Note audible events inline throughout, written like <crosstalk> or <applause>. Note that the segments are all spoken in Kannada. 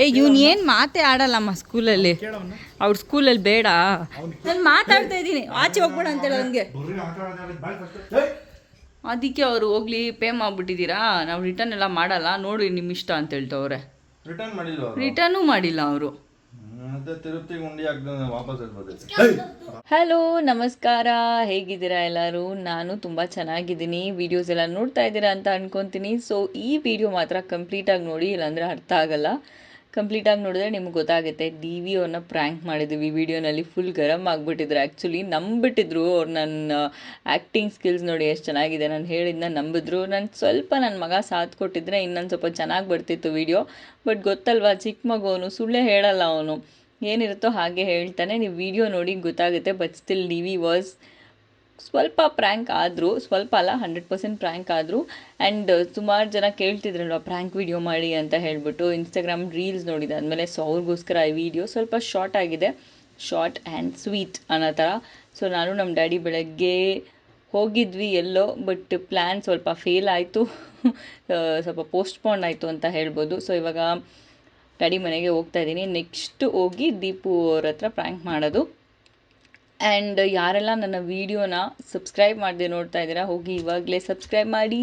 ಏ ಇವ್ನು ಏನು ಮಾತೇ ಆಡಲ್ಲಮ್ಮ ಸ್ಕೂಲಲ್ಲಿ? ಅವ್ರ ಸ್ಕೂಲಲ್ಲಿ ಬೇಡ. ನಾನು ಮಾತಾಡ್ತಾ ಇದ್ದೀನಿ. ಆಚೆ ಹೋಗ್ಬೇಡ ಅವನಿಗೆ ಆಡೋದು ಬಾಯ್ ಫಸ್ಟ್ ಅದಕ್ಕೆ ಅವರು ಹೋಗ್ಲಿ ಪೇ ಮಾಡ್ಬಿಟ್ಟಿದ್ದೀರಾ? ನಾವು ರಿಟರ್ನ್ ಎಲ್ಲ ಮಾಡಲ್ಲ. ನೋಡಿ ನಿಮ್ಮ ಇಷ್ಟ ಅಂತ ಹೇಳ್ತವ್ರೆ. ರಿಟರ್ನ್ ಮಾಡಿಲ್ಲ ಅವರು? ರಿಟರ್ನು ಮಾಡಿಲ್ಲ ಅವರು. ಹಲೋ ನಮಸ್ಕಾರ. ಹೇಗಿದ್ದೀರಾ ಎಲ್ಲರೂ? ನಾನು ತುಂಬ ಚೆನ್ನಾಗಿದ್ದೀನಿ. ವಿಡಿಯೋಸ್ ಎಲ್ಲ ನೋಡ್ತಾ ಇದ್ದೀರಾ ಅಂತ ಅನ್ಕೊತೀನಿ. ಸೊ ಈ ವಿಡಿಯೋ ಮಾತ್ರ ಕಂಪ್ಲೀಟಾಗಿ ನೋಡಿ ಇಲ್ಲಾಂದರೆ ಅರ್ಥ ಆಗಲ್ಲ. ಕಂಪ್ಲೀಟಾಗಿ ನೋಡಿದ್ರೆ ನಿಮ್ಗೆ ಗೊತ್ತಾಗುತ್ತೆ. ಡಿ ವಿ ಅವ್ರನ್ನ ಪ್ರ್ಯಾಂಕ್ ಮಾಡಿದ್ವಿ. ವಿಡಿಯೋನಲ್ಲಿ ಫುಲ್ ಗರಂ ಆಗಿಬಿಟ್ಟಿದ್ರು. ಆ್ಯಕ್ಚುಲಿ ನಂಬಿಟ್ಟಿದ್ರು ಅವ್ರು ನನ್ನ ಆ್ಯಕ್ಟಿಂಗ್ ಸ್ಕಿಲ್ಸ್ ನೋಡಿ ಎಷ್ಟು ಚೆನ್ನಾಗಿದೆ ನಾನು ಹೇಳಿದ್ನ ನಂಬಿದ್ರು. ನಾನು ಸ್ವಲ್ಪ ನನ್ನ ಮಗ ಸಾಥ್ ಕೊಟ್ಟಿದ್ರೆ ಇನ್ನೊಂದು ಸ್ವಲ್ಪ ಚೆನ್ನಾಗಿ ಬರ್ತಿತ್ತು ವಿಡಿಯೋ ಬಟ್ ಗೊತ್ತಲ್ವಾ ಚಿಕ್ಕ ಮಗು ಅವನು ಸುಳ್ಳೇ ಹೇಳಲ್ಲ ಅವನು. ಏನಿರುತ್ತೋ ಹಾಗೆ ಹೇಳ್ತಾನೆ. ನೀವು ವಿಡಿಯೋ ನೋಡಿ ಗೊತ್ತಾಗುತ್ತೆ but still D V was ಸ್ವಲ್ಪ ಪ್ರ್ಯಾಂಕ್ ಆದರೂ, ಸ್ವಲ್ಪ ಅಲ್ಲ ಹಂಡ್ರೆಡ್ ಪರ್ಸೆಂಟ್ ಪ್ರ್ಯಾಂಕ್ ಆದರು ಆ್ಯಂಡ್ ಸುಮಾರು ಜನ ಕೇಳ್ತಿದ್ರಲ್ವ ಪ್ರ್ಯಾಂಕ್ ವಿಡಿಯೋ ಮಾಡಿ ಅಂತ ಹೇಳ್ಬಿಟ್ಟು ಇನ್ಸ್ಟಾಗ್ರಾಮ್ ರೀಲ್ಸ್ ನೋಡಿದೆ. ಆದಮೇಲೆ ಸೊ ಅವ್ರಿಗೋಸ್ಕರ ಈ ವಿಡಿಯೋ ಸ್ವಲ್ಪ ಶಾರ್ಟ್ ಆಗಿದೆ. ಶಾರ್ಟ್ ಆ್ಯಂಡ್ ಸ್ವೀಟ್ ಅನ್ನೋ ಥರ ಸೊ ನಾನು ನಮ್ಮ ಡ್ಯಾಡಿ ಬೆಳಗ್ಗೆ ಹೋಗಿದ್ವಿ ಎಲ್ಲೋ ಬಟ್ ಪ್ಲ್ಯಾನ್ ಸ್ವಲ್ಪ ಫೇಲ್ ಆಯಿತು. <laughs> ಸ್ವಲ್ಪ ಪೋಸ್ಟ್ಪೋನ್ ಆಯಿತು ಅಂತ ಹೇಳ್ಬೋದು. ಸೊ ಇವಾಗ ಡ್ಯಾಡಿ ಮನೆಗೆ ಹೋಗ್ತಾ ಇದ್ದೀನಿ. ನೆಕ್ಸ್ಟ್ ಹೋಗಿ ದೀಪು ಅವ್ರ ಹತ್ರ ಪ್ರ್ಯಾಂಕ್ ಮಾಡೋದು. ಆ್ಯಂಡ್ ಯಾರೆಲ್ಲ ನನ್ನ ವೀಡಿಯೋನ ಸಬ್ಸ್ಕ್ರೈಬ್ ಮಾಡದೆ ನೋಡ್ತಾ ಇದ್ದೀರಾ ಹೋಗಿ ಇವಾಗಲೇ ಸಬ್ಸ್ಕ್ರೈಬ್ ಮಾಡಿ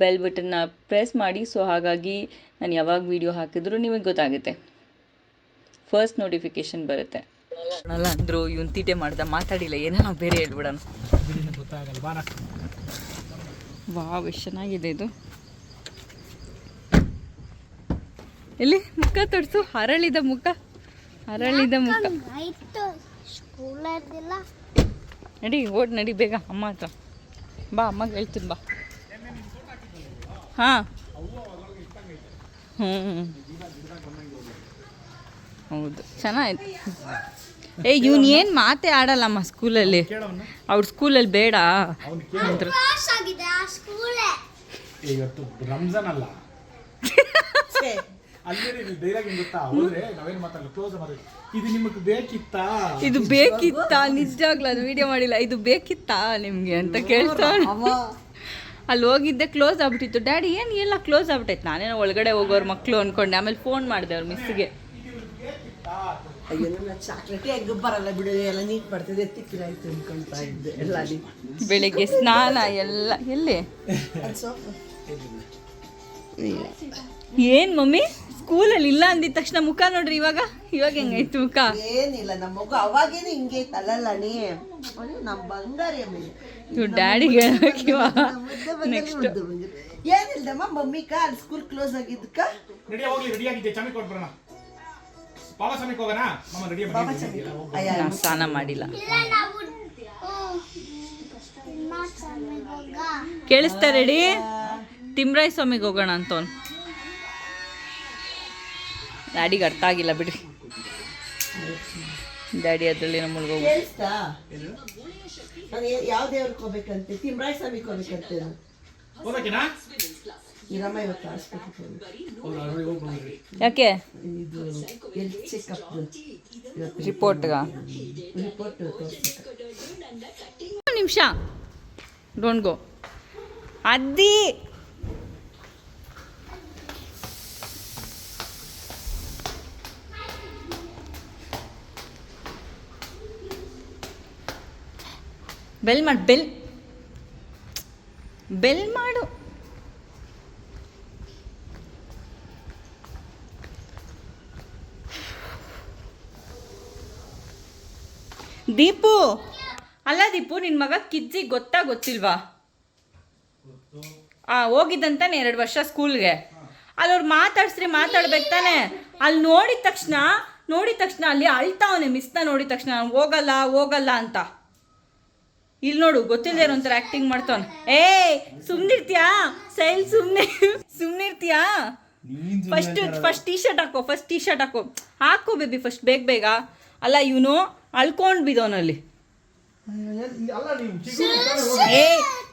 ಬೆಲ್ ಬಟನ್ನ ಪ್ರೆಸ್ ಮಾಡಿ. ಸೊ ಹಾಗಾಗಿ ನಾನು ಯಾವಾಗ ವೀಡಿಯೋ ಹಾಕಿದ್ರು ನಿಮಗೆ ಗೊತ್ತಾಗುತ್ತೆ. ಫಸ್ಟ್ ನೋಟಿಫಿಕೇಶನ್ ಬರುತ್ತೆ. ಅಲ್ಲ ಅಂದರು ಇವನು ತೀಟೆ ಮಾಡ್ದ ಮಾತಾಡಿಲ್ಲ ಏನೋ ಬೇರೆ ಹೇಳ್ಬಿಡೋಣ. ವಾವ್ ಎಷ್ಟು ಚೆನ್ನಾಗಿದೆ ಇದು. ಎಲ್ಲಿ ಮುಖ ತೊಡ್ಸು ಹರಳಿದ ಮುಖ ಹರಳಿದ ಮುಖ. ನಡಿ ಓಡ್ ನಡಿ ಬೇಗ. ಅಮ್ಮ ಹತ್ರ. ಬಾ ಅಮ್ಮಗೆ ಹೇಳ್ತೀನಿ ಬಾ. ಹಾಂ. ಹ್ಞೂ ಹೌದು. ಚೆನ್ನಾಯ್ತು. ಏ ಇವ್ನು ಏನು ಮಾತೇ ಆಡಲ್ಲಮ್ಮ ಸ್ಕೂಲಲ್ಲಿ? ಅವ್ರ ಸ್ಕೂಲಲ್ಲಿ ಬೇಡ. ಅಂದ್ರು ಕ್ಲಾಸ್ ಆಗಿದೆ ಆ ಸ್ಕೂಲೇ. ಇವತ್ತು ರಂಜಾನ್ ಅಲ್ಲ. <laughs> ಅಲ್ಲಿ ಡೈಲಾಗ್ ಏನ್ ಗೊತ್ತಾ? ಹೋದ್ರೆ ನಾವೇನ್ ಮಾತಾಡಲ್ಲ ಕ್ಲೋಸ್ ಮಾಡಿ ಇದು ನಿಮಗೆ ಬೇಕಿತ್ತಾ? ಇದು ಬೇಕಿತ್ತಾ? ನಿಜವಾಗ್ಲೂ ಅದು ವಿಡಿಯೋ ಮಾಡಿಲ್ಲ. ಇದು ಬೇಕಿತ್ತಾ ನಿಮಗೆ ಅಂತ ಕೇಳ್ತಾಳೆ ಅಲ್ಲಿ ಹೋಗಿದ್ದೆ ಕ್ಲೋಸ್ ಆಗ್ಬಿಟ್ಟಿತ್ತು. ಡ್ಯಾಡಿ ಏನು ಎಲ್ಲ ಕ್ಲೋಸ್ ಆಗ್ಬಿಟ್ಟೈತೆ? ನಾನೇನೋ ಒಳಗಡೆ ಹೋಗೋರು ಮಕ್ಕಳು ಅನ್ಕೊಂಡೆ. ಆಮೇಲೆ ಫೋನ್ ಮಾಡಿದೆ ಅವ್ರ ಮಿಸ್ಸಿಗೆ ಅಯ್ಯೋ ನನ್ನ ಚಾಕ್ಲೇಟ್ ಎಗ್ ಬರಲ್ಲ ಬಿಡು. ಎಲ್ಲ ನೀಟ್ ಬರ್ತದೆ. ತಿಕ್ಕಿರಾಯ್ತು ಅನ್ಕೊಂತಾ ಇದ್ದೆ. ಎಲ್ಲ ಬೆಳಿಗ್ಗೆ ಸ್ನಾನ ಎಲ್ಲ. ಎಲ್ಲಿ? ಏನು ಮಮ್ಮಿ? ಸ್ಕೂಲಲ್ಲಿ ಇಲ್ಲ ಅಂದಿದ ತಕ್ಷಣ ಮುಖ ನೋಡ್ರಿ ಇವಾಗ? ಇವಾಗ ಹೆಂಗೈತು ಮುಖ? ಏನಿಲ್ಲ ನಮ್ಮ ಮಗು ಅವಾಗೇನು ಹಿಂಗೆ ತಲಲ್ಲಣಿ ನಮ್ಮ ಬಂಗಾರ ಆಮೇಲೆ ಇವ್. ಡ್ಯಾಡಿಗೆ ನೆಕ್ಸ್ಟ್ ಏನಿಲ್ದಮ್ಮ ಮಮ್ಮಿ ಅಲ್ಲಿ ಸ್ಕೂಲ್ ಕ್ಲೋಸ್ ಆಗಿದ್ದಕ್ಕ? ರೆಡಿ ಹೋಗ್ಲಿ ರೆಡಿ ಆಗಿದ್ದೆ ಚಮಕ್ ಕೊಟ್ಬರೋಣ ಬಾಬಾ ಸಮಯಕ್ಕೆ ಹೋಗೋಣ? ಮಮ್ಮ ರೆಡಿ ಬಾಬಾ ಚಂದ್ರ ಅಯ್ಯ ನಾನು ಸ್ನಾನ ಮಾಡಿಲ್ಲ. ಕೇಳಿಸ್ತಾ ರೆಡಿ ತಿಮ್ರಾಯ್ ಸ್ವಾಮಿಗೆ ಹೋಗೋಣ ಅಂತವ್ನು ಡ್ಯಾಡಿಗೆ ಅರ್ಥ ಆಗಿಲ್ಲ ಬಿಡ್ರಿ. ಡ್ಯಾಡಿ ಅದರಲ್ಲಿ ನಮ್ಮ ನಾನು ಯಾವ ದೇವ್ರಿಗೆ ಹೋಗ್ಬೇಕಂತೆ ತಿಮ್ರಾಯ್ ಯಾಕೆ? ರಿಪೋರ್ಟ್ಗ ನಿಮಿಷ. ಡೋಂಟ್ ಗೋ ಅದ್ದಿ ಬೆಲ್ ಮಾಡು, ಬೆಲ್. ಬೆಲ್ ಮಾಡು. ದೀಪು, ಅಲ್ಲ ದೀಪು ನಿನ್ನ ಮಗ ಕಿಜ್ಜಿ ಗೊತ್ತಾ ಗೊತ್ತಿಲ್ವಾ? ಆ, ಹೋಗಿದ್ದಂತಾನೆ ಎರಡು ವರ್ಷ ಸ್ಕೂಲ್ಗೆ. ಅಲ್ಲಿ ಅವ್ರು ಮಾತಾಡ್ಸ್ರಿ, ಮಾತಾಡ್ಬೇಕು ತಾನೆ. ಅಲ್ಲಿ ನೋಡಿದ ತಕ್ಷಣ ನೋಡಿದ ತಕ್ಷಣ ಅಲ್ಲಿ ಅಳ್ತಾವನೆ ಮಿಸ್ನ ನೋಡಿದ ತಕ್ಷಣ, ಹೋಗಲ್ಲ ಹೋಗಲ್ಲ ಅಂತ. ಇಲ್ಲಿ ನೋಡು ಗೊತ್ತಿಲ್ಲದೆ ಒಂಥರ ಆಕ್ಟಿಂಗ್ ಮಾಡ್ತಾವನೆ. ಏಯ್ ಸುಮ್ನಿರ್ತೀಯಾ? ಸೈಲ್ ಸುಮ್ಮನೆ ಸುಮ್ಮನಿರ್ತೀಯಾ ಫಸ್ಟ್ ಫಸ್ಟ್ ಟೀ ಶರ್ಟ್ ಹಾಕೋ ಫಸ್ಟ್ ಟೀ ಶರ್ಟ್ ಹಾಕೋ. ಹಾಕೋ ಬೇಬಿ ಫಸ್ಟ್ ಬೇಗ ಬೇಗ. ಅಲ್ಲ ಇವನು ಅಳ್ಕೊಂಡು ಬಿದೋನಲ್ಲಿ ಅಲ್ಲ ನೀವು ಚಿಗುರು ಏ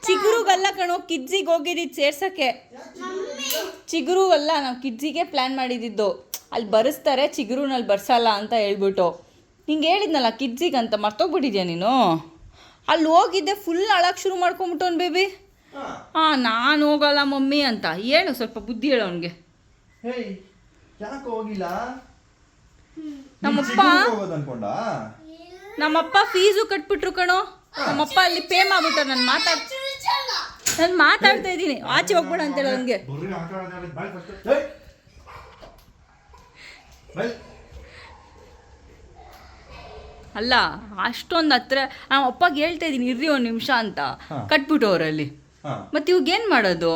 ಚಿಗುರುಗಲ್ಲ ಕಣೋ ಕಿಡ್ಜಿಗೆ ಹೋಗಿದ್ದಿದ್ದು ಸೇರ್ಸಕ್ಕೆ. ಚಿಗುರು ಅಲ್ಲ ನಾವು ಕಿಡ್ಜಿಗೆ ಪ್ಲ್ಯಾನ್ ಮಾಡಿದ್ದಿದ್ದು. ಅಲ್ಲಿ ಬರೆಸ್ತಾರೆ ಚಿಗುರುನಲ್ಲಿ ಬರ್ಸಲ್ಲ ಅಂತ ಹೇಳ್ಬಿಟ್ಟು. ನಿಂಗೆ ಹೇಳಿದ್ನಲ್ಲ ಕಿಡ್ಜಿಗೆ ಅಂತ ಮರ್ತೋಗ್ಬಿಟ್ಟಿದ್ಯಾ ನೀನು? ಅಲ್ಲಿ ಹೋಗಿದ್ದೆ ಫುಲ್ ಅಳಕ್ಕೆ ಶುರು ಮಾಡ್ಕೊಂಬಿಟ್ಟವನು ಬೇಬಿ ಹಾಂ. ನಾನು ಹೋಗಲ್ಲ ಮಮ್ಮಿ ಅಂತ. ಹೇಳು ಸ್ವಲ್ಪ ಬುದ್ಧಿ ಹೇಳು ಅವನಿಗೆ. ನಮ್ಮಪ್ಪ ನಮ್ಮಪ್ಪ ಫೀಸು ಕಟ್ಬಿಟ್ರು ಕಣೋ. ನಮ್ಮಪ್ಪ ಅಲ್ಲಿ ಪೇ ಮಾಡ್ಬಿಟ್ರು. ನಾನು ಮಾತಾಡ್ ನಾನು ಮಾತಾಡ್ತಾ ಇದ್ದೀನಿ. ಆಚೆ ಹೋಗ್ಬೇಡ ಅಂತೇಳಿ ಅವನಿಗೆ. ಬರ್ರಿ ಆಟ ಆಡೋದು ಬಾಯ್ ಫಸ್ಟ್ ಏಯ್! ಬೈ. ಅಲ್ಲ ಅಷ್ಟೊಂದು ಹತ್ರ ನಮ್ಮ ಅಪ್ಪಗೆ ಹೇಳ್ತಾ ಇದ್ದೀನಿ ಇರ್ರಿ ಒಂದು ನಿಮಿಷ ಅಂತ. ಕಟ್ಬಿಟ್ಟು ಅವರಲ್ಲಿ. ಮತ್ತೆ ಇವಾಗ ಏನು ಮಾಡೋದು?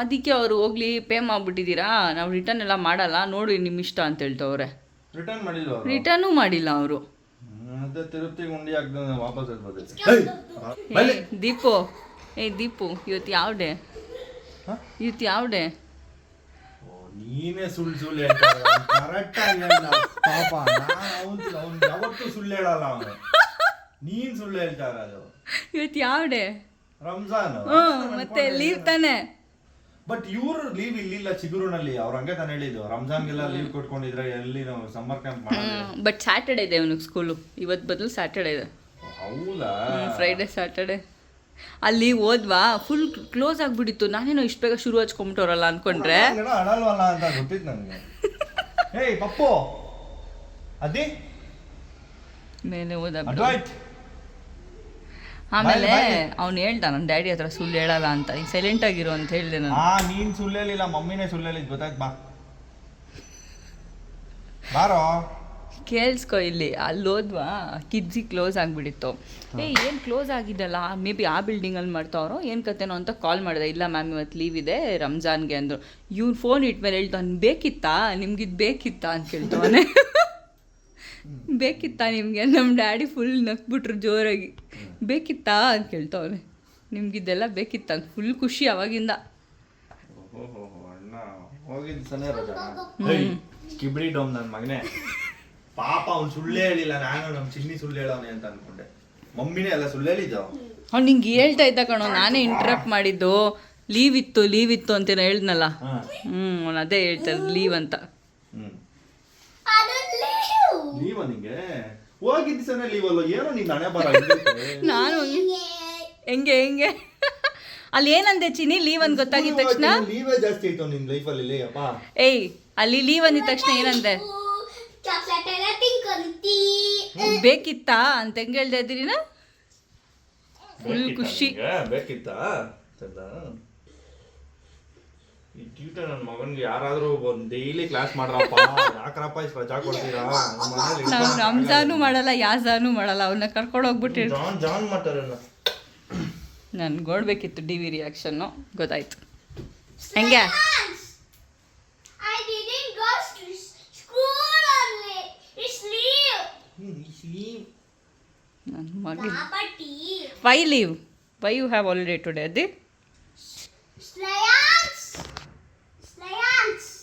ಅದಕ್ಕೆ ಅವರು ಹೋಗ್ಲಿ ಪೇ ಮಾಡ್ಬಿಟ್ಟಿದ್ದೀರಾ? ನಾವು ರಿಟರ್ನ್ ಎಲ್ಲ ಮಾಡಲ್ಲ ನೋಡಿ ನಿಮ್ಮ ಇಷ್ಟ ಅಂತ ಹೇಳ್ತವ್ರೆ ರಿಟರ್ನ್ ಮಾಡಿಲ್ಲ ಅವ್ರು? ರಿಟರ್ನೂ ಮಾಡಿಲ್ಲ ಅವರು. ದೀಪು. ಏ ದೀಪು ಇವತ್ತು ಯಾವ ಡೇ? ಇವತ್ತು ಯಾವ ಡೇ ನೀನೇ ಸುಳ್ಳು ಸುಳ್ಳು ಹೇಳ್ತಾರೆ ಕರೆಕ್ಟ್ ಆಗಿ ಪಾಪ. ನಾನು ಅವನು ಅವ್ನು ಯಾವತ್ತೂ ಸುಳ್ಳು ಹೇಳಲ್ಲ ಅವನು. ನೀನ್ ಸುಳ್ಳು ಹೇಳ್ತಾ ಇರೋದು. ಇವತ್ತು ಯಾವ ಡೇ ರಂಜಾನ್ ಮತ್ತೆ ಲೀವ್ ತಾನೆ. ಬಟ್ ಇವ್ರು ಲೀವ್ ಇಲ್ಲಿಲ್ಲ ಚಿಗುರುನಲ್ಲಿ ಅವ್ರ ಹಂಗೆ ತಾನೇ ಹೇಳಿದ್ದು. ರಂಜಾನ್ಗೆಲ್ಲ ಲೀವ್ ಕೊಟ್ಕೊಂಡಿದ್ರೆ ಎಲ್ಲಿ ನಾವು ಸಮ್ಮರ್ ಕ್ಯಾಂಪ್ ಬಟ್ ಸ್ಯಾಟರ್ಡೆ ಇದೆ ಅವನಿಗೆ ಸ್ಕೂಲು ಇವತ್ತು ಬದಲು ಸ್ಯಾಟರ್ಡೆ ಇದೆ. ಹೌದಾ? ಫ್ರೈಡೆ ಸ್ಯಾಟರ್ಡೆ ಅಲ್ಲಿ ಹೋದ್ವಾ? ಫುಲ್ ಕ್ಲೋಸ್ ಆಗಿಬಿಟ್ಟಿತ್ತು. ನಾನೇನೋ ಇಷ್ಟು ಬೇಗ ಶುರು ಹಚ್ಕೊಂಬಿಟ್ಟವ್ರಲ್ಲ ಅನ್ಕೊಂಡ್ರೆ. ಹಂಗೆಲ್ಲ ಅಂತ ಗೊತ್ತಿತ್ತು ನನಗೆ <laughs> ಏಯ್ ಪಪ್ಪು! ಅದೇ? ಮೇಲೆ ಹೋದ ಆಮೇಲೆ. ಅವ್ನು ಹೇಳ್ದ ನನ್ನ ಡ್ಯಾಡಿ ಹತ್ರ ಸುಳ್ಳು ಹೇಳಲ್ಲ ಅಂತ. ಈಗ ಸೈಲೆಂಟ್ ಆಗಿರು ಅಂತ ಹೇಳಿದೆ ನಾನು. ಆ ನೀನ್ ಸುಳ್ಳು ಹೇಳಿಲ್ಲ ಮಮ್ಮಿನೇ ಸುಳ್ಳು ಹೇಳಿದ್ ಗೊತ್ತಾಯ್ತು ಬಾ. ಬಾರೋ. ಕೇಳಿಸ್ಕೊ ಇಲ್ಲಿ ಅಲ್ಲಿ ಹೋದ್ವಾ? ಕಿಜ್ಜಿ ಕ್ಲೋಸ್ ಆಗಿಬಿಟ್ಟಿತ್ತು. ಏ ಏನು ಕ್ಲೋಸ್ ಆಗಿದ್ದಲ್ಲ? ಮೇ ಬಿ ಆ ಬಿಲ್ಡಿಂಗಲ್ಲಿ ಮಾಡ್ತಾವ್ರೋ ಏನು ಕತೆನೋ ಅಂತ ಕಾಲ್ ಮಾಡಿದೆ. ಇಲ್ಲ ಮ್ಯಾಮ್ ಇವತ್ತು ಲೀವ್ ಇದೆ ರಂಜಾನ್ಗೆ ಅಂದರು. ಇವ್ನು ಫೋನ್ ಇಟ್ಮೇಲೆ ಹೇಳ್ತಾನೆ ಬೇಕಿತ್ತಾ? ನಿಮ್ಗಿದು ಬೇಕಿತ್ತಾ? ಅಂತ ಕೇಳ್ತಾವನೆ <laughs> ಬೇಕಿತ್ತಾ ನಿಮಗೆ? ನಮ್ಮ ಡ್ಯಾಡಿ ಫುಲ್ ನಕ್ಬಿಟ್ರು ಜೋರಾಗಿ. ಬೇಕಿತ್ತಾ ಅಂತ ಕೇಳ್ತಾವನೆ ನಿಮ್ಗಿದೆಲ್ಲ ಬೇಕಿತ್ತ ಫುಲ್ ಖುಷಿ ಅವಾಗಿಂದ. ಅಣ್ಣ. ಹೋಗಿದ್ದು ಸನೇ ರಜಾ ಹೇಯ್ ಕಿಬ್ರಿ ಡೋಮ್ ನನ್ನ ಮಗನೇ. ಪಾಪ ಅವ್ನು ಸುಳ್ಳೇ ಹೇಳಿಲ್ಲ ನಾನು ನಮ್ಮ ಚಿನ್ನಿ ಸುಳ್ಳು ಹೇಳವನೆ ಅಂತ ಅನ್ಕೊಂಡೆ. ಮಮ್ಮಿನೇ ಎಲ್ಲ ಸುಳ್ಳು ಹೇಳಿದ್ದ ಅವ್ನು. ನಿಂಗೆ ಹೇಳ್ತಾ ಇದ್ದ ಕಣೋ ನಾನೇ ಇಂಟ್ರಪ್ಟ್ ಮಾಡಿದ್ದು. ಲೀವ್ ಇತ್ತು ಲೀವ್ ಇತ್ತು ಅಂತ ಹೇಳ್ದ್ನಲ್ಲ. ಹ್ಞೂ ಅವ್ನು ಅದೇ ಹೇಳ್ತಾರೆ ಲೀವ್ ಅಂತ. ಹ್ಮ್. ಅದು ಲೀವ್ ನಿಂಗೆ? ಹೋಗಿದ್ದ ಸನೇ ಲೀವ್ ಅಲ್ಲ? ಏನೋ ನಿನ್ನ ಹಣೆ ಬರ <laughs> ನಾನು ಹೆಂಗೆ ಹೆಂಗೆ? <laughs> ಅಲ್ಲಿ ಏನಂದೆ ಚಿನಿ ಲೀವ್ ಅಂದ್ ಗೊತ್ತಾಗಿದ ತಕ್ಷಣ? ಲೀವೇ ಜಾಸ್ತಿ ಆಯ್ತು ನಿನ್ ಅಲ್ಲಿ ಅಪ್ಪ ಏಯ್ ಅಲ್ಲಿ ಲೀವ್ ಅಂದಿದ ತಕ್ಷಣ ಏನಂದೆ? ಬೇಕಿತ್ತಾ ಅಂತ ಹೆಂಗೆ ಹೇಳ್ತಾ ಇದ್ದೀರಿ ನಾ ಫುಲ್ ಖುಷಿ. ಬೇಕಿತ್ತ? ಈ ಟ್ಯೂಟರ್ ನನ್ನ ಮಗನ್ಗೆ ಯಾರಾದ್ರೂ ಒಂದು ಡೈಲಿ ಕ್ಲಾಸ್ ಮಾಡ್ರಪ್ಪ ಯಾಕ್ರಪ್ಪ ಇಷ್ಟು ರಜಾ ಕೊಡ್ತೀರಾ ನಮ್ಮ ಮನೇಲಿ ನಾವು ರಂಜಾನು ಮಾಡಲ್ಲ ಯಾಜಾನು ಮಾಡಲ್ಲ ಅವನ್ನ ಕರ್ಕೊಂಡು ಹೋಗ್ಬಿಟ್ಟಿರ್ ಜಾನ್ ಜಾನ್ ಮಾಡ್ತಾರೆ ನನ್ಗೆ ಗೋಡ್ಬೇಕಿತ್ತು ಡಿ ವಿ ರಿಯಾಕ್ಷನ್ನು ಗೊತ್ತಾಯ್ತು. ಹೆಂಗೆ. ನನ್ನ ಮಗ. Why leave why you have already today ಅದಿ?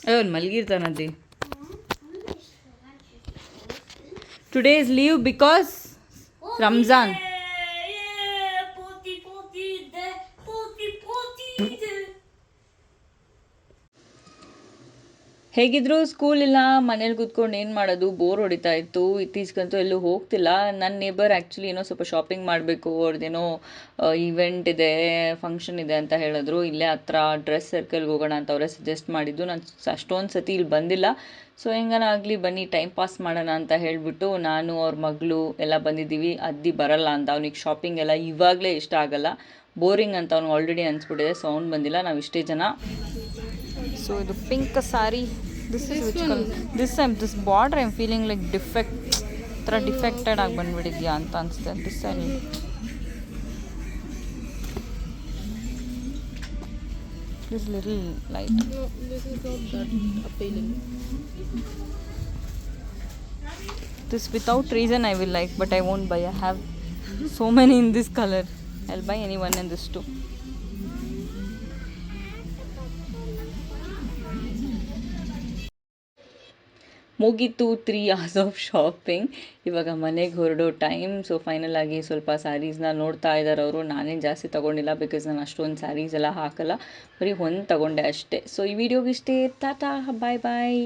Slayans. ಅವ್ನು ಮಲಗಿರ್ತಾನದ್ದಿ ಟುಡೇ ಇಸ್ ಲೀವ್ ಬಿಕಾಸ್ ಹೇಗಿದ್ರು ಸ್ಕೂಲ್ ಇಲ್ಲ, ಮನೇಲಿ ಕೂತ್ಕೊಂಡು ಏನು ಮಾಡೋದು? ಬೋರ್ ಹೊಡಿತಾ ಇತ್ತು. ಇತ್ತೀಚೆಗಂತೂ ಎಲ್ಲೂ ಹೋಗ್ತಿಲ್ಲ. ನನ್ನ ನೇಬರ್ ಆ್ಯಕ್ಚುಲಿ ಏನೋ ಸ್ವಲ್ಪ ಶಾಪಿಂಗ್ ಮಾಡಬೇಕು ಅವ್ರದ್ದೇನೋ ಈವೆಂಟ್ ಇದೆ ಫಂಕ್ಷನ್ ಇದೆ ಅಂತ ಹೇಳಿದ್ರು. ಇಲ್ಲೇ ಹತ್ರ ಡ್ರೆಸ್ ಸರ್ಕಲ್ಗೆ ಹೋಗೋಣ ಅಂತ ಅವರೇ ಸಜೆಸ್ಟ್ ಮಾಡಿದ್ದು. ನಾನು ಅಷ್ಟೊಂದು ಸತಿ ಇಲ್ಲಿ ಬಂದಿಲ್ಲ. ಸೊ ಹೆಂಗನ ಆಗಲಿ ಬನ್ನಿ ಟೈಮ್ ಪಾಸ್ ಮಾಡೋಣ ಅಂತ ಹೇಳಿಬಿಟ್ಟು ನಾನು ಅವ್ರ ಮಗಳು ಎಲ್ಲ ಬಂದಿದ್ದೀವಿ. ಅದ್ದಿ ಬರಲ್ಲ ಅಂತ. ಅವ್ನಿಗೆ ಶಾಪಿಂಗ್ ಎಲ್ಲ ಇವಾಗಲೇ ಇಷ್ಟ ಆಗಲ್ಲ. ಬೋರಿಂಗ್ ಅಂತ ಅವ್ನು ಆಲ್ರೆಡಿ ಅನ್ಸ್ಬಿಟ್ಟಿದೆ. ಸೌಂಡ್ ಬಂದಿಲ್ಲ. ನಾವು ಇಷ್ಟೇ ಜನ. ಸೊ ಇದು pink sari this is which this I'm this border I'm feeling like defect ಥರ ಡಿಫೆಕ್ಟೆಡ್ ಆಗಿ ಬಂದ್ಬಿಟ್ಟಿದ್ಯಾ ಅಂತ ಅನಿಸುತ್ತೆ this I little light no this without reason I will like, but I won't buy. I have so many in this color. I'll buy any one in this too. ಮುಗೀತು ತ್ರೀ ಅವರ್ಸ್ ಆಫ್ ಶಾಪಿಂಗ್ ಇವಾಗ ಮನೆಗೆ ಹೊರಡೋ ಟೈಮ್ ಸೊ ಫೈನಲ್ ಆಗಿ ಸ್ವಲ್ಪ ಸ್ಯಾರೀಸ್ನ ನೋಡ್ತಾ ಇದ್ದಾರೆ ಅವರು. ನಾನೇನು ಜಾಸ್ತಿ ತೊಗೊಂಡಿಲ್ಲ ಬಿಕಾಸ್ ನಾನು ಅಷ್ಟೊಂದು ಸ್ಯಾರೀಸ್ ಎಲ್ಲ ಹಾಕಲ್ಲ. ಬರೀ ಒಂದು ತೊಗೊಂಡೆ ಅಷ್ಟೇ. ಸೊ ಈ ವಿಡಿಯೋಗೆ ಇಷ್ಟೇ. ಟಾಟಾ ಬಾಯ್ ಬಾಯ್